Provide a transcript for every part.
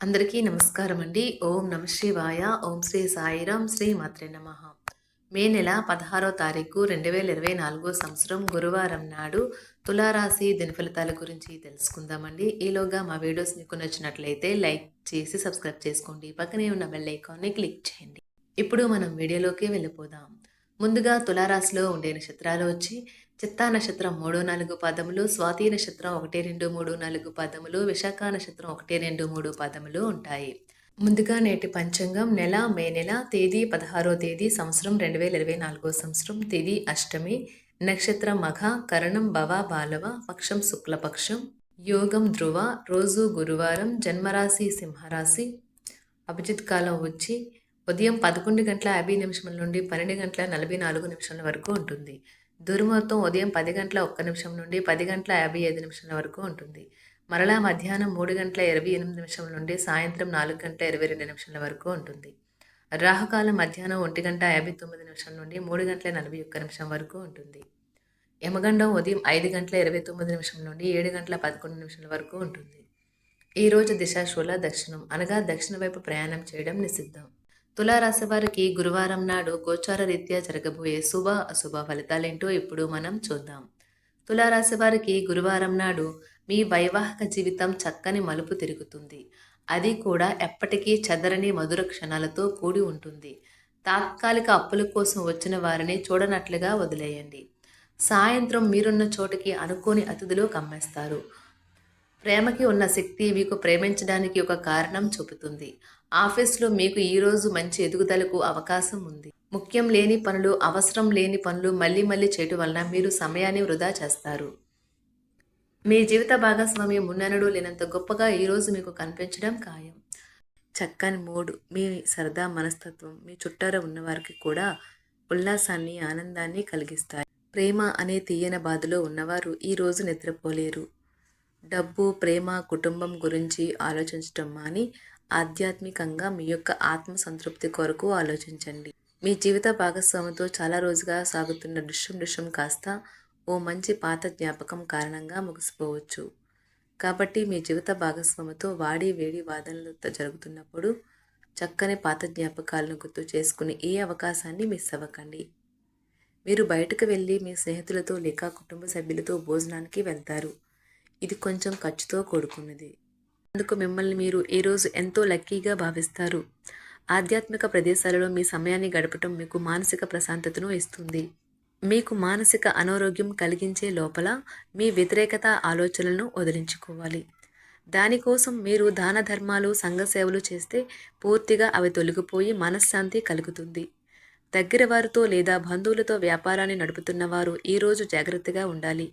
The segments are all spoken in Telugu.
అందరికీ నమస్కారం అండి. ఓం నమ శివాయ. ఓం శ్రీ సాయిరాం శ్రీ మాత్రే నమ. మే నెల పదహారో తారీఖు రెండు వేల ఇరవై నాలుగో సంవత్సరం గురువారం నాడు తులారాశి దినఫలితాల గురించి తెలుసుకుందామండి. ఈలోగా మా వీడియోస్ మీకు నచ్చినట్లయితే లైక్ చేసి సబ్స్క్రైబ్ చేసుకోండి. పక్కనే ఉన్న బెల్ ఐకాన్ని క్లిక్ చేయండి. ఇప్పుడు మనం వీడియోలోకి వెళ్ళిపోదాం. ముందుగా తులారాశిలో ఉండే నక్షత్రాలు వచ్చి చిత్తా నక్షత్రం మూడు నాలుగు పదములు స్వాతి నక్షత్రం ఒకటి రెండు మూడు నాలుగు పదములు విశాఖ నక్షత్రం ఒకటి రెండు మూడు పదములు ఉంటాయి. ముందుగా నేటి పంచాంగం నెల మే నెల తేదీ పదహారో తేదీ సంవత్సరం రెండు వేల ఇరవై నాలుగో సంవత్సరం తేదీ అష్టమి. నక్షత్రం మఘ కరణం భవ బాలవ పక్షం శుక్లపక్షం యోగం ధ్రువ రోజు గురువారం జన్మరాశి సింహరాశి అభిజిత్ కాలం వచ్చి ఉదయం పదకొండు గంటల యాభై నిమిషముల నుండి పన్నెండు గంటల నలభై నాలుగు నిమిషాల వరకు ఉంటుంది. దుర్ముహూర్తం ఉదయం పది గంటల ఒక్క నిమిషం నుండి పది గంటల యాభై ఐదు నిమిషాల వరకు ఉంటుంది. మరలా మధ్యాహ్నం మూడు గంటల ఇరవై ఎనిమిది నిమిషాల నుండి సాయంత్రం నాలుగు గంటల ఇరవై రెండు నిమిషాల వరకు ఉంటుంది. రాహుకాలం మధ్యాహ్నం ఒంటి గంట యాభై తొమ్మిది నిమిషాల నుండి మూడు గంటల నలభై ఒక్క నిమిషం వరకు ఉంటుంది. యమగండం ఉదయం ఐదు గంటల ఇరవై తొమ్మిది నిమిషం నుండి ఏడు గంటల పదకొండు నిమిషాల వరకు ఉంటుంది. ఈరోజు దిశాశూల దక్షిణం అనగా దక్షిణ వైపు ప్రయాణం చేయడం నిషిద్ధం. తులారాశి వారికి గురువారం నాడు గోచార రీత్యా జరగబోయే శుభ అశుభ ఫలితాలేంటో ఇప్పుడు మనం చూద్దాం. తులారాశి వారికి గురువారం నాడు మీ వైవాహిక జీవితం చక్కని మలుపు తిరుగుతుంది. అది కూడా ఎప్పటికీ చెదరని మధుర క్షణాలతో కూడి ఉంటుంది. తాత్కాలిక అప్పుల కోసం వచ్చిన వారిని చూడనట్లుగా వదిలేయండి. సాయంత్రం మీరున్న చోటికి అనుకోని అతిథులు కమ్మేస్తారు ప్రేమకి ఉన్న శక్తి మీకు ప్రేమించడానికి ఒక కారణం చూపుతుంది. ఆఫీస్లో మీకు ఈరోజు మంచి ఎదుగుదలకు అవకాశం ఉంది. ముఖ్యం లేని పనులు అవసరం లేని పనులు మళ్ళీ మళ్ళీ చేయటం వలన మీరు సమయాన్ని వృధా చేస్తారు. మీ జీవిత భాగస్వామి మున్ననడు లేనంత గొప్పగా ఈరోజు మీకు కనిపించడం ఖాయం. చక్కని మూడు మీ సరదా మనస్తత్వం మీ చుట్టార ఉన్నవారికి కూడా ఉల్లాసాన్ని ఆనందాన్ని కలిగిస్తాయి. ప్రేమ అనే తీయన బాధలో ఉన్నవారు ఈరోజు నిద్రపోలేరు. డబ్బు ప్రేమ కుటుంబం గురించి ఆలోచించటం మాని ఆధ్యాత్మికంగా మీ యొక్క ఆత్మ సంతృప్తి కొరకు ఆలోచించండి. మీ జీవిత భాగస్వామితో చాలా రోజుగా సాగుతున్న దృశ్యం దృశ్యం కాస్త ఓ మంచి పాత జ్ఞాపకం కారణంగా ముగిసిపోవచ్చు. కాబట్టి మీ జీవిత భాగస్వామితో వాడి వేడి వాదనలు జరుగుతున్నప్పుడు చక్కని పాత జ్ఞాపకాలను గుర్తు చేసుకుని ఏ అవకాశాన్ని మిస్ అవ్వకండి. మీరు బయటకు వెళ్ళి మీ స్నేహితులతో లేక కుటుంబ సభ్యులతో భోజనానికి వెళ్తారు. ఇది కొంచెం ఖర్చుతో కూడుకున్నది. అందుకు మిమ్మల్ని మీరు ఈ రోజు ఎంతో లక్కీగా భావిస్తారు. ఆధ్యాత్మిక ప్రదేశాలలో మీ సమయాన్ని గడపటం మీకు మానసిక ప్రశాంతతను ఇస్తుంది. మీకు మానసిక అనారోగ్యం కలిగించే లోపల మీ వ్యతిరేకత ఆలోచనలను వదిలించుకోవాలి. దానికోసం మీరు దాన ధర్మాలు సంఘ సేవలు చేస్తే పూర్తిగా అవి తొలగిపోయి మనశ్శాంతి కలుగుతుంది. దగ్గర వారితో లేదా బంధువులతో వ్యాపారాన్ని నడుపుతున్న వారు ఈరోజు జాగ్రత్తగా ఉండాలి.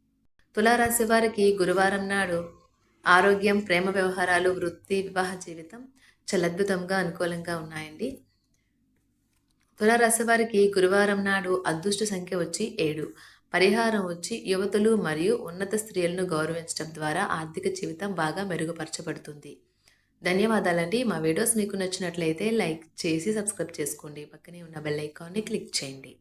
తులారాశి వారికి గురువారం నాడు ఆరోగ్యం ప్రేమ వ్యవహారాలు వృత్తి వివాహ జీవితం చాలా అద్భుతంగా అనుకూలంగా ఉన్నాయండి. తులారాశి వారికి గురువారం నాడు అదృష్ట సంఖ్య వచ్చి ఏడు. పరిహారం వచ్చి యువతులు మరియు ఉన్నత స్త్రీలను గౌరవించడం ద్వారా ఆర్థిక జీవితం బాగా మెరుగుపరచబడుతుంది. ధన్యవాదాలండి. మా వీడియోస్ మీకు నచ్చినట్లయితే లైక్ చేసి సబ్స్క్రైబ్ చేసుకోండి. పక్కనే ఉన్న బెల్ ఐకాన్ని క్లిక్ చేయండి.